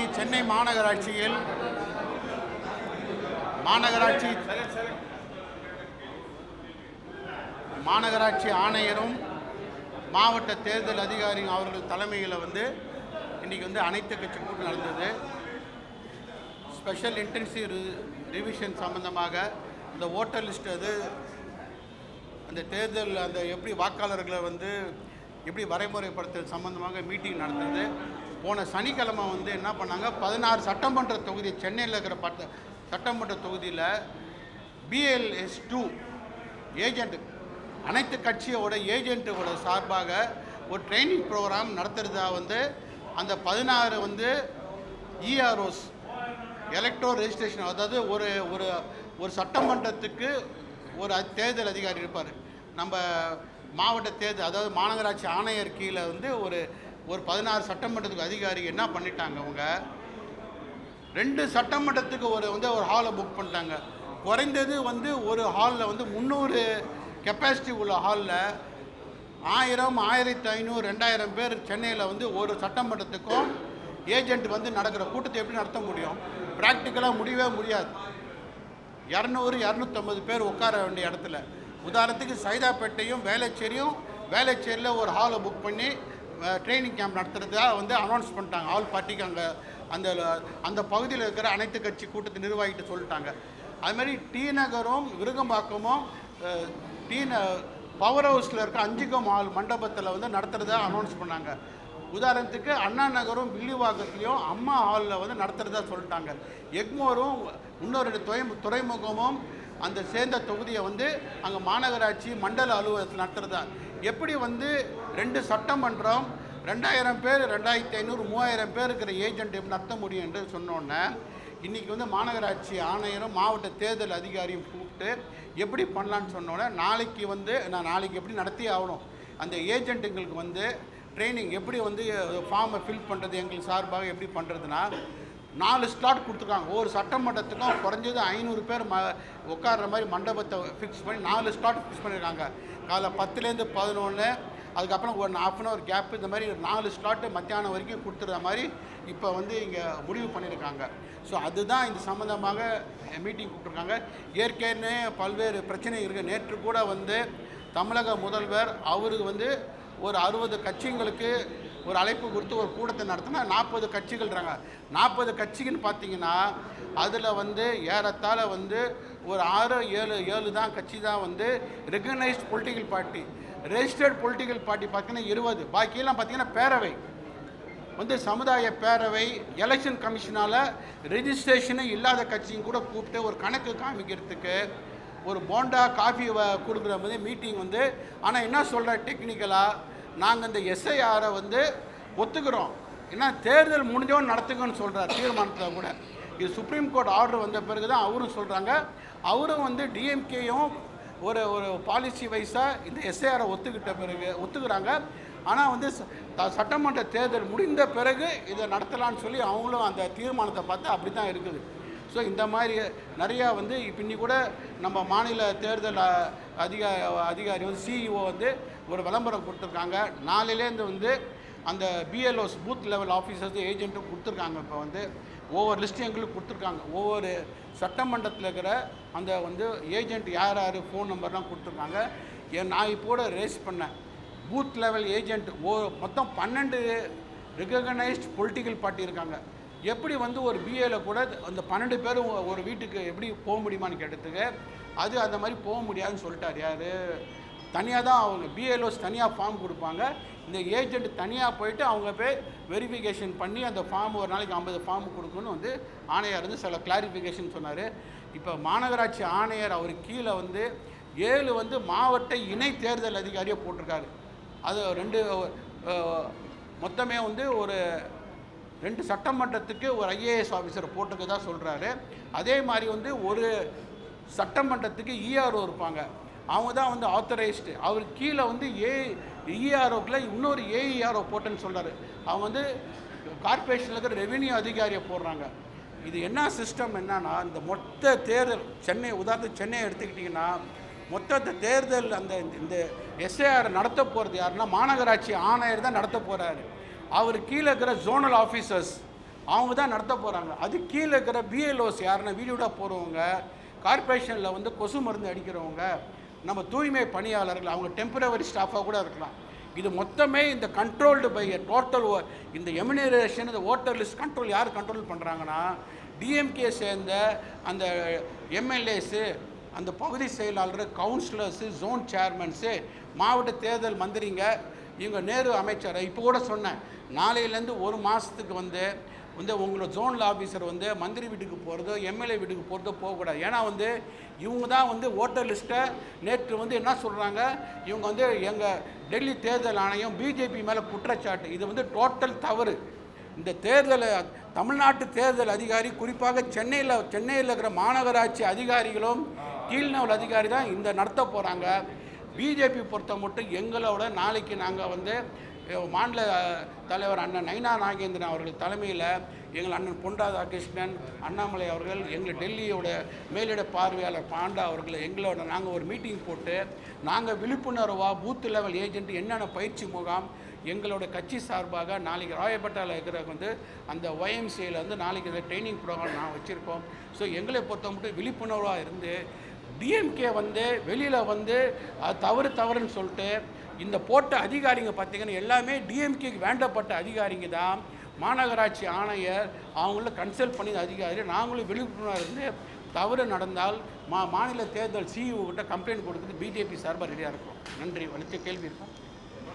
இன்னைக்கு சென்னை மாநகராட்சியில். மாநகராட்சி மாநகராட்சி ஆணையரும் மாவட்ட தேர்தல் அதிகாரியும் அவர்கள் தலைமையில் வந்து இன்றைக்கி வந்து அனைத்து கட்சி கூட்டம் நடந்தது. ஸ்பெஷல் இன்டென்சிவ் ரிவிஷன் சம்பந்தமாக இந்த ஓட்டர் லிஸ்ட் அது அந்த தேர்தல் அந்த எப்படி வாக்காளர்களை வந்து எப்படி வரைமுறைப்படுத்துறது சம்பந்தமாக மீட்டிங் நடந்தது. போன சனிக்கிழமை வந்து என்ன பண்ணாங்க? பதினாறு சட்டமன்ற தொகுதி சென்னையில் இருக்கிற பட்ட சட்டமன்ற தொகுதியில் பிஎல்எஸ் டூ ஏஜெண்ட் அனைத்து கட்சியோட ஏஜென்ட்டோட சார்பாக ஒரு ட்ரைனிங் ப்ரோக்ராம் நடத்துகிறதா வந்து அந்த பதினாறு வந்து இஆர்ஓஸ் எலக்ட்ரோ ரெஜிஸ்ட்ரேஷன் அதாவது ஒரு ஒரு ஒரு சட்டமன்றத்துக்கு ஒரு தேர்தல் அதிகாரி இருப்பார். நம்ம மாவட்ட தேர்தல் அதாவது மாநகராட்சி ஆணையர் கீழே வந்து ஒரு ஒரு பதினாறு சட்டமன்றத்துக்கு அதிகாரி என்ன பண்ணிட்டாங்க அவங்க? ரெண்டு சட்டமன்றத்துக்கு ஒரு வந்து ஒரு ஹாலை புக் பண்ணிட்டாங்க. குறைந்தது வந்து ஒரு ஹாலில் வந்து முந்நூறு கெப்பாசிட்டி உள்ள ஹாலில் ஆயிரம் ஆயிரத்தி ஐநூறு ரெண்டாயிரம் பேர் சென்னையில் வந்து ஒரு சட்டமன்றத்துக்கும் ஏஜென்ட் வந்து நடக்கிற கூட்டத்தை எப்படி நடத்த முடியும்? ப்ராக்டிக்கலாக முடியவே முடியாது. இரநூறு இரநூத்தம்பது பேர் உட்கார வேண்டிய இடத்துல. உதாரணத்துக்கு சைதாப்பேட்டையும் வேளச்சேரியும் வேலைச்சேரியில் ஒரு ஹாலை புக் பண்ணி ட்ரைனிங் கேம்ப் நடத்துறதா வந்து அனௌன்ஸ் பண்ணிட்டாங்க. ஆல் பார்ட்டிக்கு அங்கே அந்த அந்த பகுதியில் இருக்கிற அனைத்து கட்சி கூட்டத்தை நிர்வாகிட்டு சொல்லிட்டாங்க. அதுமாரி டி நகரும் விருகம்பாக்கமும் டி ந பவர் ஹவுஸில் இருக்க அஞ்சுகம் ஆள் மண்டபத்தில் வந்து நடத்துகிறதா அனௌன்ஸ் பண்ணாங்க. உதாரணத்துக்கு அண்ணா நகரும் வில்லிவாக்கத்துலேயும் அம்மா ஹாலில் வந்து நடத்துகிறதா சொல்லிட்டாங்க. எக்மோரும் இன்னொரு துறை துறைமுகமும் அந்த சேர்ந்த தொகுதியை வந்து அங்கே மாநகராட்சி மண்டல அலுவலகத்தில் நடத்துறதா? எப்படி வந்து ரெண்டு சட்டமன்றம் ரெண்டாயிரம் பேர் ரெண்டாயிரத்தி ஐநூறு மூவாயிரம் பேர் இருக்கிற ஏஜென்ட் எப்படி நடத்த முடியும் என்று சொன்னோன்னே இன்றைக்கி வந்து மாநகராட்சி ஆணையரும் மாவட்ட தேர்தல் அதிகாரியும் கூப்பிட்டு எப்படி பண்ணலான்னு சொன்னோன்னே நாளைக்கு வந்து நான் நாளைக்கு எப்படி நடத்தி ஆகணும்? அந்த ஏஜென்ட்டுங்களுக்கு வந்து ட்ரைனிங் எப்படி வந்து ஃபார்மை ஃபில் பண்ணுறது எங்களுக்கு சார்பாக எப்படி பண்ணுறதுனா நாலு ஸ்லாட் கொடுத்துருக்காங்க. ஒவ்வொரு சட்டமன்றத்துக்கும் குறைஞ்சது ஐநூறு பேர் ம உட்கார்ற மாதிரி மண்டபத்தை ஃபிக்ஸ் பண்ணி நாலு ஸ்லாட் ஃபிக்ஸ் பண்ணியிருக்காங்க காலைல பத்துலேருந்து பதினொன்று அதுக்கப்புறம் one half an hour gap இந்த மாதிரி நாலு ஸ்லாட்டு மத்தியானம் வரைக்கும் கொடுத்துற மாதிரி இப்போ வந்து இங்கே முடிவு பண்ணியிருக்காங்க ஸோ அதுதான் இது சம்மந்தமாக மீட்டிங் கூப்பிட்ருக்காங்க ஏற்கனவே பல்வேறு பிரச்சனை இருக்குது நேற்று கூட வந்து தமிழக முதல்வர் அவருக்கு வந்து ஒரு அறுபது கட்சிங்களுக்கு ஒரு அழைப்பு கொடுத்து ஒரு கூட்டத்தை நடத்தினா நாற்பது கட்சிகள்றாங்க. நாற்பது கட்சிகள்னு பார்த்தீங்கன்னா அதில் வந்து ஏறத்தாழ வந்து ஒரு ஆறு ஏழு ஏழு தான் கட்சி தான் வந்து recognised political party registered political party பார்த்தீங்கன்னா இருபது. பாக்கியெல்லாம் பார்த்தீங்கன்னா பேரவை. வந்து சமுதாய பேரவை எலெக்ஷன் கமிஷனால் ரெஜிஸ்ட்ரேஷனே இல்லாத கட்சியும் கூட கூப்பிட்டு ஒரு கணக்கு காமிக்கிறதுக்கு ஒரு போண்டா காஃபி கொடுக்குற மாதிரி மீட்டிங் வந்து ஆனால் என்ன சொல்கிற டெக்னிக்கலாக நாங்கள் இந்த எஸ்ஐஆரை வந்து ஒத்துக்கிறோம். ஏன்னா தேர்தல் முடிஞ்சவன் நடத்துங்கன்னு சொல்கிறார் தீர்மானத்தில் கூட. இது சுப்ரீம் கோர்ட் ஆர்டர் வந்த பிறகு தான் அவரும் சொல்கிறாங்க அவரும் வந்து டிஎம்கேயும் ஒரு ஒரு பாலிசி வைஸாக இந்த எஸ்ஐஆரை ஒத்துக்கிட்ட பிறகு ஒத்துக்கிறாங்க. ஆனால் வந்து த- சட்டமன்ற தேர்தல் முடிந்த பிறகு இதை நடத்தலாம்னு சொல்லி அவங்களும் அந்த தீர்மானத்தை பார்த்து அப்படி தான் இருக்குது. ஸோ இந்த மாதிரி நிறையா வந்து இப்போ இன்னி கூட நம்ம மாநில தேர்தல் அதிகா அதிகாரி வந்து சிஇஓ வந்து ஒரு விளம்பரம் கொடுத்துருக்காங்க. நாளையிலேருந்து வந்து அந்த பிஎல்ஓஸ் பூத் லெவல் ஆஃபீஸர்ஸ் ஏஜென்ட்டும் கொடுத்துருக்காங்க இப்போ வந்து. ஒவ்வொரு லிஸ்ட்டும் எங்களுக்கு கொடுத்துருக்காங்க. ஒவ்வொரு சட்டமன்றத்தில் இருக்கிற அந்த வந்து ஏஜென்ட் யார் யார் ஃபோன் நம்பர்லாம் கொடுத்துருக்காங்க. ஏன் நான் இப்போட ரேஸ் பண்ணேன் பூத் லெவல் ஏஜென்ட் ஓ மொத்தம் பன்னெண்டு ரெகனைஸ்ட் பொலிட்டிக்கல் பார்ட்டி இருக்காங்க. எப்படி வந்து ஒரு பிஏல கூட அந்த பன்னெண்டு பேரும் ஒரு வீட்டுக்கு எப்படி போக முடியுமான்னு கேட்டதுக்கு அது அந்த மாதிரி போக முடியாதுன்னு சொல்லிட்டார் யார்? தனியாக தான் அவங்க பிஎல்ஓஸ் தனியாக ஃபார்ம் கொடுப்பாங்க. இந்த ஏஜென்ட் தனியாக போயிட்டு அவங்க போய் வெரிஃபிகேஷன் பண்ணி அந்த ஃபார்ம் ஒரு நாளைக்கு ஐம்பது ஃபார்ம் கொடுக்கணும்னு வந்து ஆணையர் வந்து சில கிளாரிஃபிகேஷன் சொன்னார். இப்போ மாநகராட்சி ஆணையர் அவர் கீழே வந்து ஏழு வந்து மாவட்ட இணை தேர்தல் அதிகாரியை போட்டிருக்காரு. அது ரெண்டு மொத்தமே வந்து ஒரு ரெண்டு சட்டமன்றத்துக்கு ஒரு ஐஏஎஸ் ஆஃபீஸர் போட்டுக்க தான் சொல்கிறாரு அதே மாதிரி வந்து ஒரு சட்டமன்றத்துக்கு இஆர்ஓ இருப்பாங்க. அவங்க தான் வந்து ஆத்தரைஸ்டு அவர் கீழே வந்து ஏ இஆர்ஓக்கில் இன்னொரு ஏஇஆர்ஓ போட்டேன்னு சொல்கிறாரு அவங்க வந்து கார்பரேஷனில் இருக்கிற ரெவென்யூ அதிகாரியை போடுறாங்க. இது என்ன சிஸ்டம் என்னன்னா இந்த மொத்த தேர்தல் சென்னை உதாரணத்துக்கு சென்னையை எடுத்துக்கிட்டிங்கன்னா மொத்த தேர்தல் அந்த இந்த எஸ்ஏஆர் நடத்த போகிறது யாருன்னா மாநகராட்சி ஆணையர் தான் நடத்த போகிறாரு அவர் கீழே இருக்கிற ஜோனல் ஆஃபீஸர்ஸ் அவங்க தான் நடத்த போகிறாங்க அது கீழே இருக்கிற பிஎல்ஓஸ் யாருன்னா வீடியோட போகிறவங்க கார்ப்பரேஷனில் வந்து கொசு மருந்து அடிக்கிறவங்க நம்ம தூய்மை பணியாளர்கள் அவங்க டெம்பரவரி ஸ்டாஃபாக கூட இருக்கலாம். இது மொத்தமே இந்த கண்ட்ரோல்டு பை டோட்டல் இந்த எமினரேஷன் இந்த ஓட்டர் லிஸ்ட் கண்ட்ரோல் யார் கண்ட்ரோல் பண்ணுறாங்கன்னா டிஎம்கே சேர்ந்த அந்த எம்எல்ஏஸு அந்த பகுதி செயலாளர் கவுன்சிலர்ஸு ஜோன் சேர்மன்ஸு மாவட்ட தேர்தல் மந்திரிங்க இவங்க நேரு அமைச்சர் இப்போ கூட சொன்னேன் நாளையிலேருந்து ஒரு மாதத்துக்கு வந்து வந்து உங்களோட ஜோனல் ஆஃபீஸர் வந்து மந்திரி வீட்டுக்கு போகிறதோ எம்எல்ஏ வீட்டுக்கு போகிறதோ போகக்கூடாது ஏன்னா வந்து இவங்க தான் வந்து ஓட்டர் லிஸ்ட்டை நேற்று வந்து என்ன சொல்கிறாங்க இவங்க வந்து எங்கள் டெல்லி தேர்தல் ஆணையம் பிஜேபி மேலே குற்றச்சாட்டு. இது வந்து டோட்டல் தவறு. இந்த தேர்தலை தமிழ்நாட்டு தேர்தல் அதிகாரி குறிப்பாக சென்னையில் சென்னையில் இருக்கிற மாநகராட்சி அதிகாரிகளும் கீழ்நவல் அதிகாரி தான் இந்த நடத்த போகிறாங்க பிஜேபி பொறுத்த மட்டும் எங்களோட நாளைக்கு நாங்கள் வந்து மாநில தலைவர் அண்ணன் நைனா நாகேந்திரன் அவர்கள் தலைமையில் எங்கள் அண்ணன் பொன் ராதாகிருஷ்ணன் அண்ணாமலை அவர்கள் எங்கள் டெல்லியோட மேலிட பார்வையாளர் பாண்டா அவர்கள் எங்களோட நாங்கள் ஒரு மீட்டிங் போட்டு நாங்கள் விழிப்புணர்வாக பூத் லெவல் ஏஜென்ட் என்னென்ன பயிற்சி முகாம் எங்களோட கட்சி சார்பாக நாளைக்கு ராயப்பட்டாவில் இருக்கிற வந்து அந்த ஒய்எம்சியில் வந்து நாளைக்கு இந்த ட்ரைனிங் ப்ரோக்ராம் நான் வச்சுருக்கோம். ஸோ எங்களை பொறுத்த மட்டும் விழிப்புணர்வாக இருந்து டிஎம்கே வந்து வெளியில் வந்து அது தவறு தவறுன்னு சொல்லிட்டு இந்த போட்ட அதிகாரிங்க பார்த்தீங்கன்னா எல்லாமே டிஎம்கேக்கு வேண்டப்பட்ட அதிகாரிங்க தான். மாநகராட்சி ஆணையர் அவங்கள கன்சல்ட் பண்ணி அதிகாரி நாங்களும் விழிப்புணர்வு தவறு நடந்தால் மா மாநில தேர்தல் சிஇஓ கிட்ட கம்ப்ளைண்ட் கொடுக்குறது பிஜேபி சார்பாக ரெடியாக இருக்கும். நன்றி. வலித்த கேள்வி இருக்கும்